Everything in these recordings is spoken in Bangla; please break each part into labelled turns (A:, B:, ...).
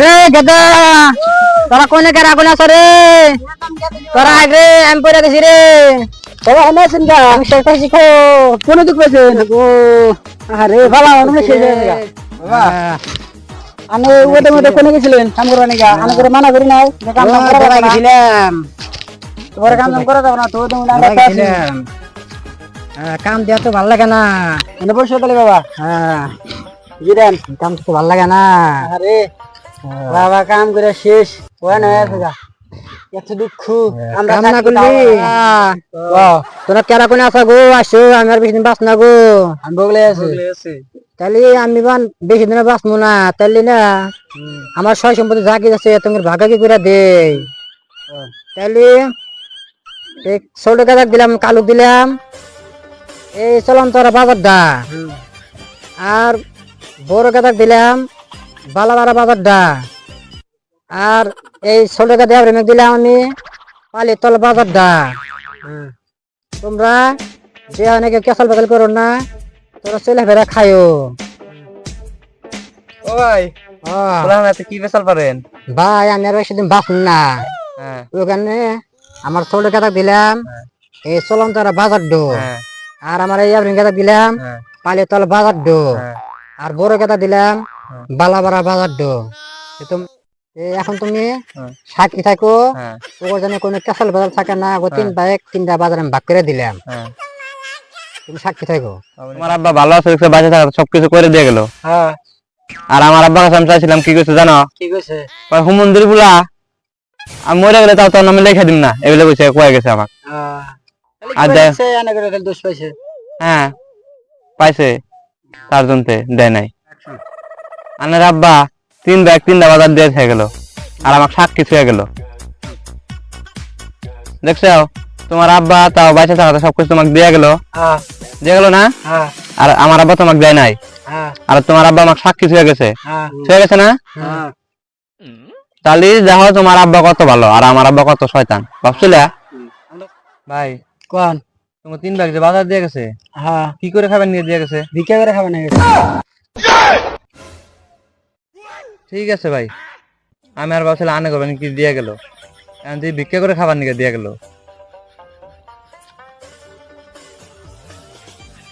A: এ গেদা! তোরা কোনে কে রাগুন আছো রে? তোরা আগ রে আমি পড়ে গেছি রে। তোরা এনে আছেন গা আমি শেষ পাইছি কো কোন দুঃখ পেয়েছেন গো আরে বাবা অন্য শেষ হয়ে গেল বাবা। আমি ওদের মধ্যে কোনে গেছিলেন? কাম করবা নাকি আমি করে মানা করি নাই। কাম কাম করা গেছিলাম। তোমার কাম কাম করা যাবে না। তো তুমি না গেছিলাম। কাম দেওয়া তো ভালো লাগে না। এনে বসে তাহলে বাবা। হ্যাঁ জিরেন কাম তো ভালো লাগে না। আরে বাবা কাম করে শেষ। ওয়া না এত দুঃখ। আমরা কাম না করলি? তোরা কেরা কোনে আসা গো আসো আমি আর বেশি দিন বাঁচ না গো। আমি বগলে আছি। তাহলে আমি বান বেশি দিনে বাঁচবো না। তাহলে না আমার সয় সম্পত্তি যা কিছু আছে তোমার ভাগাকি করে দে তাহলে ছোট দিলাম কালুক দিলাম। এই চলন তোরা বাজার দা আর বড় গাদাক দিলাম। বালাবাড়া বাজার দা আর এই ছোট গাদা প্রেমিক দিলাম আমি পালি তল বাজার দা তোমরা যে অনেকে কেসাল বেকাল করো না তোরা চলে ফেরা খায়ো
B: ও ভাই এত কি বেসাল পারেন?
A: ভাই আমি আর বেশি দিন বাঁচুন না।
B: হ্যাঁ।
A: ওখানে আমার ছোট গাদা দিলাম এই চলন তোরা বাজার ডো
B: হ্যাঁ।
A: আর আমার এই আপনি গাদা দিলাম
B: হ্যাঁ।
A: পালি তল বাজার ডো
B: হ্যাঁ।
A: আর বড় গাদা দিলাম
B: হ্যাঁ।
A: বালাবাড়া বাজার ডো এ এখন তুমি
B: হ্যাঁ।
A: সাক্ষী থাকো।
B: হ্যাঁ।
A: ওর জন্য কোনো কেসাল বাজার থাকে না। ও তিন বাইক তিনটা বাজার আমি ভাগ করে দিলাম।
B: হ্যাঁ।
A: তুমি সাক্ষী থাকো।
B: আব্বা ভালো আছে থাকা সবকিছু করে দিয়ে গেল।
A: হ্যাঁ।
B: আর আমার আব্বা কাছে আমি চাইছিলাম কি করছে জানো?
A: আছে
B: কয় হুমন্দির বুলা। আমি মরে গেলে তাও তোর নামে লেখা দিম না। এগুলো কইছে কয়ে গেছে আমার আর দে-
A: দোষ পাইছে।
B: হ্যাঁ। পাইছে। তার জন্য দেয় নাই। আনের আব্বা তিন ব্যাগ তিনটা বাজার দিয়ে হয়ে গেল। আর আমার সাক্ষী ছুঁয়ে গেল। দেখছ? তোমার আব্বা তাও বাইসে থাকাতে সবকিছু তোমাকে দিয়ে গেল।
A: হ্যাঁ।
B: দিয়ে গেল না?
A: হ্যাঁ।
B: আর আমার আব্বা তোমাকে দেয় নাই।
A: হ্যাঁ।
B: আর তোমার আব্বা আমাকে সাক্ষী ছুঁয়ে গেছে।
A: হ্যাঁ।
B: ছুঁয়ে গেছে না?
A: হ্যাঁ।
B: তাহলে দেখো তোমার আব্বা কত ভালো আর আমার আব্বা কত শয়তান। ভাবছিলা? ভাই
A: কোন?
B: তোমার তিন ব্যাগ যে বাজার দিয়ে গেছে?
A: হ্যাঁ।
B: কি করে খাবেন নিয়ে দিয়ে গেছে?
A: ভিক্ষা করে খাবে না
B: ঠিক আছে ভাই। আমি আর ভাবছিলাম আনে করবেন কি দিয়ে গেল? এখন তুই ভিক্ষা করে খাবার নিকে দিয়ে গেল।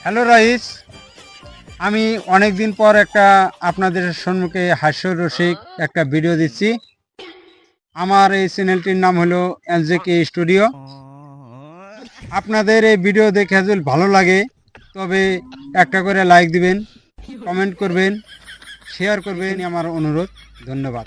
C: Hello rice. আমি অনেক দিন পর একটা আপনাদের সম্মুখে হাস্য হাস্যরসিক একটা ভিডিও দিচ্ছি। আমার এই চ্যানেলটির নাম হলো এনজেকে স্টুডিও আপনাদের এই ভিডিও দেখে যদি ভালো লাগে, তবে একটা করে লাইক দিবেন কমেন্ট করবেন। শেয়ার করবেন আমার অনুরোধ। ধন্যবাদ।